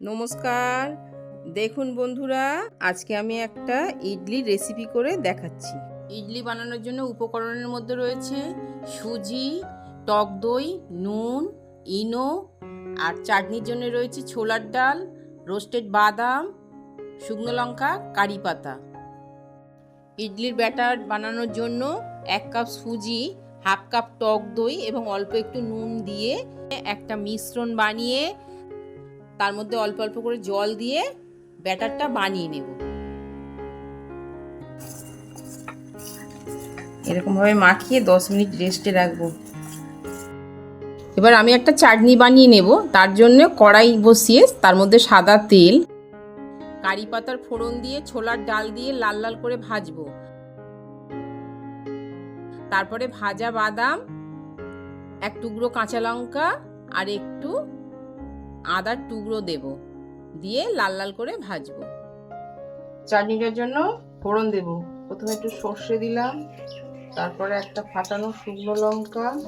নমস্কার। দেখুন বন্ধুরা, আজকে আমি একটা ইডলি রেসিপি করে দেখাচ্ছি। ইডলি বানানোর জন্য উপকরণের মধ্যে রয়েছে সুজি, টক দই, নুন, ইনো, আর চাটনির জন্য রয়েছে ছোলার ডাল, রোস্টেড বাদাম, শুকনো লঙ্কা, কারি পাতা। ইডলির ব্যাটার বানানোর জন্য এক কাপ সুজি, হাফ কাপ টক দই এবং অল্প একটু নুন দিয়ে একটা মিশ্রণ বানিয়ে তার মধ্যে অল্প অল্প করে জল দিয়ে ব্যাটারটা বানিয়ে নেব। এরকমভাবে মাখিয়ে দশ মিনিট রেস্টে রাখব। এবার আমি একটা চাটনি বানিয়ে নেব। তার জন্য কড়াই বসিয়ে তার মধ্যে সাদা তেল, কারি পাতার ফোড়ন দিয়ে, ছোলার ডাল দিয়ে লাল লাল করে ভাজবো। তারপরে ভাজা বাদাম, এক টুকরো কাঁচা লঙ্কা আর একটু আদার টুকরো দেব। দিয়ে লাল লাল করে ভাজবো। চাটনিটার জন্য ফোড়ন দেব। প্রথমে একটু সর্ষে দিলাম। তারপরে একটা ফাটানো শুকনো লঙ্কা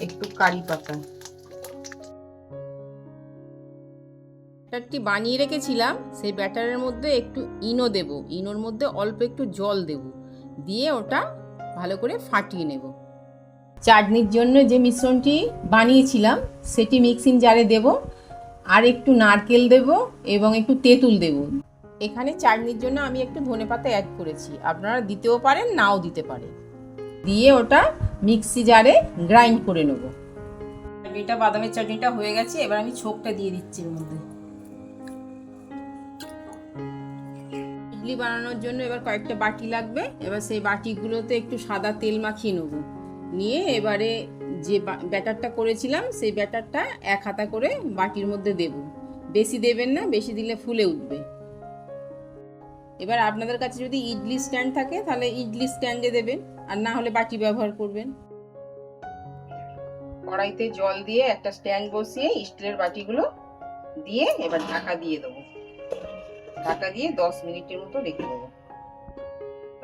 একটু কারি পাতা। ব্যাটারটি বানিয়ে রেখেছিলাম। সেই ব্যাটারের মধ্যে একটু ইনো দেব। ইনোর মধ্যে অল্প একটু জল দেব। দিয়ে ওটা ভালো করে ফাটিয়ে নেব। চাটনির জন্য যে মিশ্রণটি বানিয়েছিলাম, সেটি মিক্সিং জারে দেব। আর একটু নারকেল দেব এবং একটু তেঁতুল দেব। এখানে চাটনির জন্য আমি একটু ধনেপাতা অ্যাড করেছি। আপনারা দিতেও পারেন, নাও দিতে পারেন। দিয়ে ওটা মিক্সি জারে গ্রাইন্ড করে নেব। চাটনিটা, বাদামের চাটনিটা হয়ে গেছে, এবার আমি ছোকটা দিয়ে দিচ্ছি এর মধ্যে। ইডলি বানানোর জন্য এবার কয়েকটা বাটি লাগবে। এবার সেই বাটিগুলোতে একটু সাদা তেল মাখিয়ে নেব। নিয়ে এবারে যে ব্যাটারটা করেছিলাম, সেই ব্যাটারটা এক হাতা করে বাটির মধ্যে দেব। বেশি দেবেন না, বেশি দিলে ফুলে উঠবে। এবার আপনাদের কাছে যদি ইডলি স্ট্যান্ড থাকে, তাহলে ইডলি স্ট্যান্ডে দেবেন, আর না হলে বাটি ব্যবহার করবেন। কড়াইতে জল দিয়ে একটা স্ট্যান্ড বসিয়ে স্টিলের বাটিগুলো দিয়ে এবার ঢাকা দিয়ে দেবো। ঢাকা দিয়ে দশ মিনিটের মতো রেখে দেবো।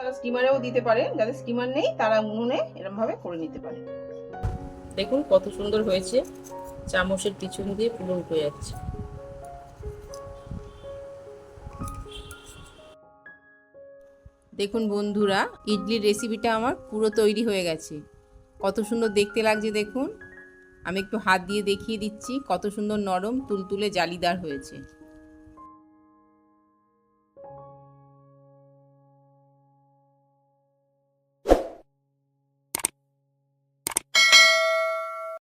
তারা স্টিমারেও দিতে পারে। যাদের স্টিমার নেই, তারা উনুনে এরকম ভাবে করে নিতে পারে। দেখুন কত সুন্দর হয়েছে। চামচের পিছন দিয়ে পুরো উঠে যাচ্ছে। দেখুন বন্ধুরা, ইডলির রেসিপিটা আমার পুরো তৈরি হয়ে গেছে। কত সুন্দর দেখতে লাগছে, দেখুন। আমি একটু হাত দিয়ে দেখিয়ে দিচ্ছি, কত সুন্দর নরম, তুলতুলে, জালিদার হয়েছে।